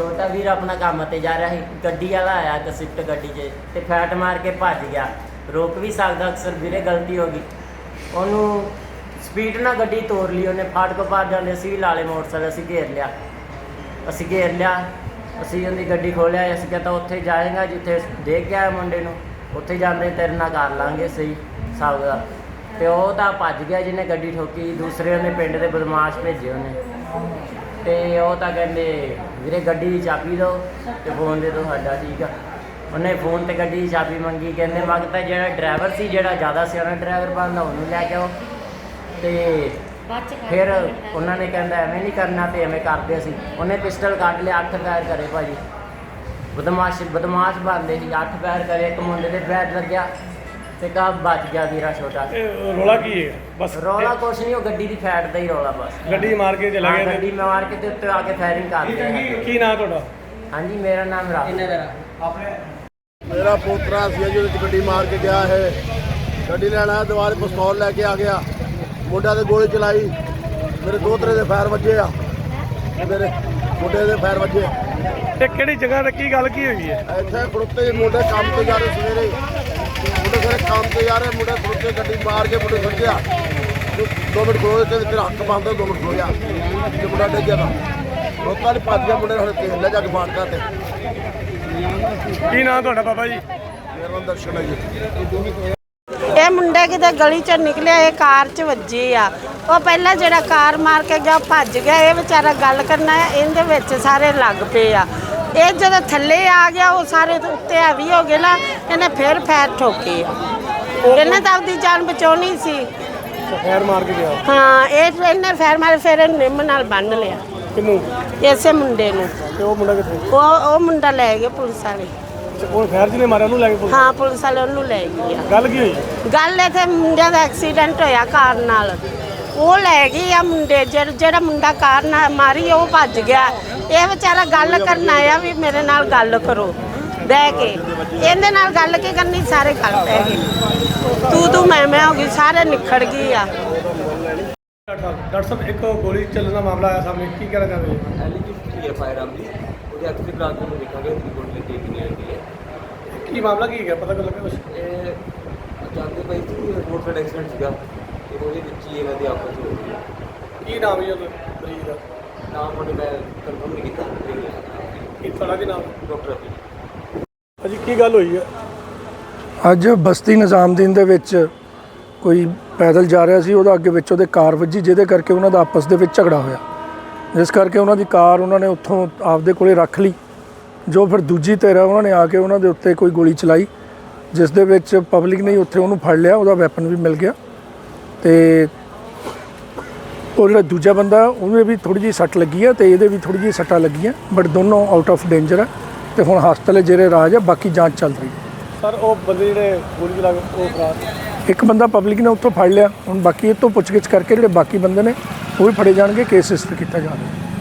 ਛੋਟਾ ਵੀਰ ਆਪਣਾ ਕੰਮ ਤੇ ਜਾ ਰਿਹਾ ਸੀ, ਗੱਡੀ ਵਾਲਾ ਆਇਆ ਇੱਕ ਸਵਿਫਟ ਗੱਡੀ 'ਚ ਤੇ ਫੈਟ ਮਾਰ ਕੇ ਭੱਜ ਗਿਆ। ਰੋਕ ਵੀ ਸਕਦਾ, ਅਕਸਰ ਵੀਰੇ ਗਲਤੀ ਹੋ ਗਈ। ਉਹਨੂੰ ਸਪੀਡ ਨਾਲ ਗੱਡੀ ਤੋੜ ਲਈ, ਉਹਨੇ ਫਾਟਕ ਪਾਰ ਜਾਂਦੇ ਸੀ ਵੀ ਲਾਲੇ ਮੋਟਰਸਾਈਕਲ ਅਸੀਂ ਘੇਰ ਲਿਆ। ਅਸੀਂ ਘੇਰ ਲਿਆ, ਅਸੀਂ ਉਹਦੀ ਗੱਡੀ ਖੋਲਿਆ ਅਸੀਂ ਕਹਿੰਦਾ ਉੱਥੇ ਜਾਏਗਾ ਜਿੱਥੇ ਦੇਖ ਕੇ ਆਇਆ ਮੁੰਡੇ ਨੂੰ, ਉੱਥੇ ਜਾਂਦੇ ਤੇਰੇ ਨਾਲ ਕਰ ਲਾਂਗੇ ਸਹੀ ਹਿਸਾਬ ਦਾ। ਤੇ ਉਹ ਤਾਂ ਭੱਜ ਗਿਆ ਜਿਹਨੇ ਗੱਡੀ ਠੋਕੀ, ਦੂਸਰੇ ਉਹਨੇ ਪਿੰਡ ਦੇ ਬਦਮਾਸ਼ ਭੇਜੇ ਉਹਨੇ। ਤੇ ਉਹ ਤਾਂ ਕਹਿੰਦੇ ਵੀਰੇ ਗੱਡੀ ਦੀ ਚਾਬੀ ਦਿਓ ਤੇ ਫੋਨ ਦੇ ਦਿਓ ਸਾਡਾ ਠੀਕ ਆ। ਉਹਨੇ ਫੋਨ ਤੇ ਗੱਡੀ ਦੀ ਚਾਬੀ ਮੰਗੀ ਕਹਿੰਦੇ ਮੰਗਤਾ ਜਿਹੜਾ ਡਰਾਈਵਰ ਸੀ ਜਿਹੜਾ ਜ਼ਿਆਦਾ ਸਿਆਣਾ ਡਰਾਈਵਰ ਬਣਦਾ ਉਹਨੂੰ ਲੈ ਕੇ ਆਓ। ਤੇ ਫਿਰ ਉਹਨਾਂ ਨੇ ਕਹਿੰਦਾ ਐਵੇਂ ਨਹੀਂ ਕਰਨਾ ਤੇ ਐਵੇਂ ਕਰਦੇ ਅਸੀਂ। ਉਹਨੇ ਪਿਸਟਲ ਕੱਢ ਲਿਆ ਅੱਠ ਫਾਇਰ ਕਰੇ ਭਾਜੀ। ਬਦਮਾਸ਼ ਬਦਮਾਸ਼ ਬੰਦੇ ਸੀ ਅੱਠ ਫਾਇਰ ਕਰੇ ਇੱਕ ਮੁੰਡੇ ਦੇ ਪੈਰ ਲੱਗਿਆ। ਤੇ ਕਾ ਬਚ ਗਿਆ ਵੀਰਾ ਛੋਟਾ। ਇਹ ਰੋਲਾ ਕੀ ਹੈ? ਬਸ ਰੌਲਾ ਕੁਛ ਨਹੀਂ ਉਹ ਗੱਡੀ ਦੀ ਫੈਟ ਦਾ ਹੀ ਰੌਲਾ ਬਸ। ਗੱਡੀ ਮਾਰ ਕੇ ਚਲਾ ਹਾਂ, ਗਿਆ ਗੱਡੀ ਮਾਰ ਕੇ ਤੇ ਉੱਤੇ ਆ ਕੇ ਫਾਇਰਿੰਗ ਕਰਦੇ ਆ ਕੀ ਨਾਂ ਤੁਹਾਡਾ? ਹਾਂਜੀ ਮੇਰਾ ਨਾਮ ਰਾਹੁਲ। ਮੇਰਾ ਪੋਤਰਾ ਸੀ ਜਿਹਦੇ ਵਿੱਚ ਗੱਡੀ ਮਾਰ ਕੇ ਗਿਆ ਹੈ। ਗੱਡੀ ਲੈਣਾ ਦੁਬਾਰੇ ਪਿਸਤੌਲ ਲੈ ਕੇ ਆ ਗਿਆ। ਮੁੰਡਾ ਤੇ ਗੋਲੀ ਚਲਾਈ। ਮੇਰੇ ਦੋਤਰੇ ਦੇ ਫਾਇਰ ਵੱਜੇ ਆ। ਮੇਰੇ ਮੁੰਡੇ ਦੇ ਫਾਇਰ ਵੱਜੇ ਇਹ ਕਿਹੜੀ ਜਗ੍ਹਾ ਤੇ ਕੀ ਗੱਲ ਕੀ ਹੋਈ ਹੈ? ਇੱਥੇ ਖੜੁੱਤੇ ਮੁੰਡੇ ਕੰਮ ਤੇ ਜਾ ਰਹੇ ਸਵੇਰੇ ਮੁੰਡੇ ਸਾਰੇ ਕੰਮ ਤੇ ਜਾ ਰਹੇ ਮੁੰਡੇ ਖੜੁੱਤੇ ਗੱਡੀ ਮਾਰ ਕੇ ਮੁੰਡੇ ਸੱਜਿਆ ਦੋ ਮਿੰਟ ਖੋਲ ਕੇ ਤੇਰਾ ਹੱਕ ਬੰਦ ਦੋ ਮਿੰਟ ਖੋ ਗਿਆ। ਤੇ ਮੁੰਡਾ ਡਿੱਗਿਆ ਤਾਂ। ਲੋਕਾਂ ਨੇ ਭੱਜ ਗਿਆ ਮੁੰਡੇ ਹੁਣ ਤੇਲ ਲੈ ਜਾ ਕੇ ਫਾੜਕਾ ਤੇ। ਕੀ ਨਾਂ ਤੁਹਾਡਾ ਬਾਬਾ ਜੀ? ਮੇਰਾ ਨਾਮ ਦਰਸ਼ਨ ਹੈ ਜੀ। ਇਹ ਮੁੰਡਾ ਕਿਤੇ ਗਲੀ ਚੋਂ ਨਿਕਲਿਆ ਇਹ ਕਾਰ 'ਚ ਵੱਜੀ ਆ। ਉਹ ਪਹਿਲਾਂ ਜਿਹੜਾ ਕਾਰ ਮਾਰ ਕੇ ਗਿਆ ਭੱਜ ਗਿਆ। ਇਹ ਵਿਚਾਰਾ ਗੱਲ ਕਰਨਾ ਹੈ ਇਹਦੇ ਵਿੱਚ ਸਾਰੇ ਲੱਗ ਪਏ ਆ। ਇਹ ਜਦੋਂ ਥੱਲੇ ਆ ਗਿਆ ਉਹ ਸਾਰੇ ਉੱਤੇ ਹੈਵੀ ਹੋ ਗਏ ਨਾ ਇਹਨੇ ਫਿਰ ਫੈਰ ਠੋਕੇ ਆ। ਇਹਨੇ ਤਾਂ ਆਪਦੀ ਜਾਨ ਬਚਾਉਣੀ ਸੀ। ਫੈਰ ਮਾਰ ਕੇ ਗਿਆ। ਹਾਂ ਇਹ ਇਹਨੇ ਫੈਰ ਮਾਰੇ ਫਿਰ ਇਹਨੂੰ ਨਿੰਮ ਨਾਲ ਬੰਨ ਲਿਆ। ਕਿਨੂੰ ਇਸੇ ਮੁੰਡੇ ਨੂੰ। ਤੇ ਉਹ ਮੁੰਡਾ ਕਿੱਥੇ? ਉਹ ਉਹ ਮੁੰਡਾ ਲੈ ਗਏ ਪੁਲਿਸ ਵਾਲੇ। ਉਹ ਫੈਰ ਜਿਹਨੇ ਮਾਰਿਆ ਉਹਨੂੰ ਲੈ ਕੇ ਪੁਲਿਸ? ਹਾਂ ਪੁਲਿਸ ਵਾਲੇ ਉਹਨੂੰ ਲੈ ਗਏ ਆ ਗੱਲ ਕੀ ਹੋਈ? ਗੱਲ ਇੱਥੇ ਮੁੰਡਿਆਂ ਦਾ ਐਕਸੀਡੈਂਟ ਹੋਇਆ ਕਾਰ ਨਾਲ। ਉਹ ਲੈ ਗਈ ਆ ਮੁੰਡੇ ਜਿਹੜਾ ਜਿਹੜਾ ਮੁੰਡਾ ਕਾਰ ਨਾਲ ਮਾਰੀ ਉਹ ਭੱਜ ਗਿਆ। ਇਹ ਵਿਚਾਰਾ ਗੱਲ ਕਰਨ ਆਇਆ ਵੀ ਮੇਰੇ ਨਾਲ ਗੱਲ ਕਰੋ। ਬਹਿ ਕੇ। ਇਹਦੇ ਨਾਲ ਗੱਲ ਕੀ ਕਰਨੀ? ਸਾਰੇ ਗੱਲ ਪੈ ਗਏ। ਤੂੰ ਤੂੰ ਮੈਂ ਮੈਂ ਹੋ ਗਈ ਸਾਰੇ ਨਿਖੜ ਗਈ ਆ। ਡਾਕਟਰ ਸਾਹਿਬ ਇੱਕ ਗੋਲੀ ਚੱਲਣ ਦਾ ਮਾਮਲਾ ਆਇਆ ਸਾਹਮਣੇ। ਕੀ ਕਹਿਣਾ ਚਾਹੁੰਦੇ ਹੋ ਐਲੀ ਦੀ ਕੀ ਹੈ ਫਾਇਰ ਆਰਮ ਦੀ? ਉਹਦੇ ਐਕਟਿਵ ਬ੍ਰਾਂਚ ਨੂੰ ਦੇਖਾਂਗੇ ਉਹਦੀ ਰਿਪੋਰਟ ਲੈ ਕੇ ਕਿੰਨੀ ਆਉਂਦੀ ਹੈ। ਕੀ ਮਾਮਲਾ ਕੀ ਹੈ ਪਤਾ ਕਰ ਲੱਗਾ ਇਹ ਜਾਂਦੇ ਪਈ ਸੀ ਰੋਡ ਸਾਈਡ ਐਕਸੀਡੈਂਟ ਸੀਗਾ। ਤੇ ਉਹਦੇ ਵਿੱਚ ਹੀ ਇਹਨਾਂ ਦੀ ਆਪਸ ਹੋ। ਗਈ ਕੀ ਨਾਮ ਹੈ ਉਹਦਾ ਮਰੀਜ਼ ਦਾ? ਨਾਮ ਉਹਨੇ ਮੈਂ ਕਨਫਰਮ ਨਹੀਂ ਕੀਤਾ। ਕੀ ਤੁਹਾਡਾ ਕੀ ਨਾਮ? ਡਾਕਟਰ ਅਭੀ। ਅਜੀ ਕੀ ਗੱਲ ਹੋਈ ਹੈ? ਅੱਜ ਬਸਤੀ ਨਿਜ਼ਾਮਦੀਨ ਦੇ ਵਿੱਚ ਕੋਈ ਪੈਦਲ ਜਾ ਰਿਹਾ ਸੀ, ਉਹਦਾ ਅੱਗੇ ਵਿੱਚ ਉਹਦੇ ਕਾਰ ਵੱਜੀ, ਜਿਹਦੇ ਕਰਕੇ ਉਹਨਾਂ ਦਾ ਆਪਸ ਦੇ ਵਿੱਚ ਝਗੜਾ ਹੋਇਆ। ਜਿਸ ਕਰਕੇ ਉਹਨਾਂ ਦੀ ਕਾਰ ਉਹਨਾਂ ਨੇ ਉੱਥੋਂ ਆਪਦੇ ਕੋਲੇ ਰੱਖ ਲਈ। ਜੋ ਫਿਰ ਦੂਜੀ ਧਿਰ ਹੈ ਉਹਨਾਂ ਨੇ ਆ ਕੇ ਉਹਨਾਂ ਦੇ ਉੱਤੇ ਕੋਈ ਗੋਲੀ ਚਲਾਈ, ਜਿਸ ਦੇ ਵਿੱਚ ਪਬਲਿਕ ਨੇ ਉੱਥੇ ਉਹਨੂੰ ਫੜ ਲਿਆ, ਉਹਦਾ ਵੈਪਨ ਵੀ ਮਿਲ ਗਿਆ। ਤੇ ਉਹ ਜਿਹੜਾ ਦੂਜਾ ਬੰਦਾ, ਉਹਨੇ ਵੀ ਥੋੜੀ ਜਿਹੀ ਸੱਟ ਲੱਗੀ ਹੈ ਤੇ ਇਹਦੇ ਵੀ ਥੋੜੀ ਜਿਹੀ ਸੱਟਾਂ ਲੱਗੀਆਂ ਬਟ ਦੋਨੋਂ ਆਊਟ ਆਫ ਡੇਂਜਰ ਹੈ ਤੇ ਹੁਣ ਹਸਪਤਾਲ ਜਿਹੜੇ ਰਾਜ ਹੈ ਬਾਕੀ ਜਾਂਚ ਚੱਲ ਰਹੀ ਹੈ। ਸਰ ਉਹ ਬੰਦੇ ਜਿਹੜੇ ਗੋਲੀ ਚਲਾ ਕੇ ਉਹ ਫਰਾਰ ਇੱਕ ਬੰਦਾ ਪਬਲਿਕ ਨੇ ਉੱਥੋਂ ਫੜ ਲਿਆ ਹੁਣ ਬਾਕੀ ਇਹ ਤੋਂ ਪੁੱਛਗਿੱਛ ਕਰਕੇ ਜਿਹੜੇ ਬਾਕੀ ਬੰਦੇ ਨੇ ਉਹ ਵੀ ਫੜੇ ਜਾਣਗੇ ਕੇਸ ਰਜਿਸਟਰ ਕੀਤਾ ਜਾ ਰਿਹਾ